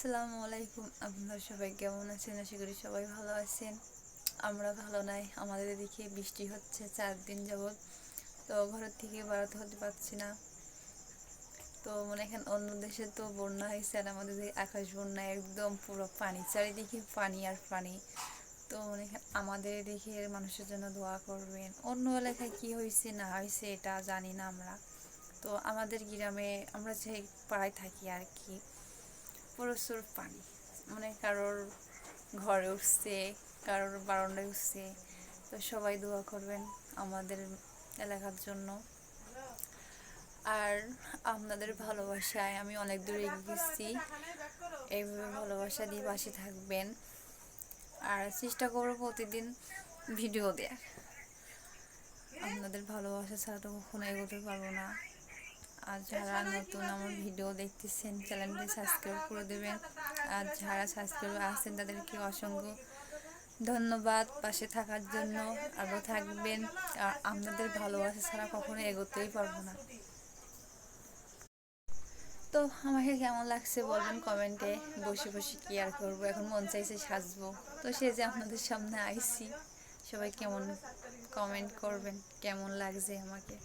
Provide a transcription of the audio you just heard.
আসসালামু আলাইকুম। আপনারা সবাই কেমন আছেন? আশা করি সবাই ভালো আছেন। আমরা ভালো নাই। আমাদের এদিকে বৃষ্টি হচ্ছে চার দিন যাবৎ। তো ঘরের থেকে বাড়াতে হতে পারছি না। তো মনে এখানে অন্য দেশে তো বন্যা হয়েছে আর আমাদের আকাশ বন্যা একদম পুরো পানি, চারিদিকে পানি আর পানি। তো মনে আমাদের এদিকে মানুষের জন্য দোয়া করবেন। অন্য এলাকায় কি হয়েছে, না হয়েছে এটা জানি না আমরা। তো আমাদের গ্রামে আমরা যে পাড়ায় থাকি আর কি। প্রচুর পানি। মানে কারোর ঘরে উঠছে, কারোর বারান্দায় উঠছে। তো সবাই দোয়া করবেন আমাদের এলাকার জন্য। আর আপনাদের ভালোবাসায় আমি অনেক দূরে গেছি। এইভাবে ভালোবাসা দিয়ে পাশে থাকবেন। আর চেষ্টা করব প্রতিদিন ভিডিও দেওয়ার। আপনাদের ভালোবাসা ছাড়া তো কখনো এগোতে পারব না। আর যারা নতুন আমার ভিডিও দেখতেছেন, চ্যানেলটি সাবস্ক্রাইব করে দেবেন। আর যারা সাবস্ক্রাইব আছেন, তাদেরকে অসংখ্য ধন্যবাদ পাশে থাকার জন্য। আরও থাকবেন। আর আপনাদের ভালোবাসা ছাড়া কখনো এগোতেই পারব না। তো আমাকে কেমন লাগছে বলবেন কমেন্টে। বসে বসে কি আর করব। এখন মন চাইছে সাজবো। তো সে যে আপনাদের সামনে আইছি সবাই কেমন কমেন্ট করবেন? কেমন লাগছে আমাকে?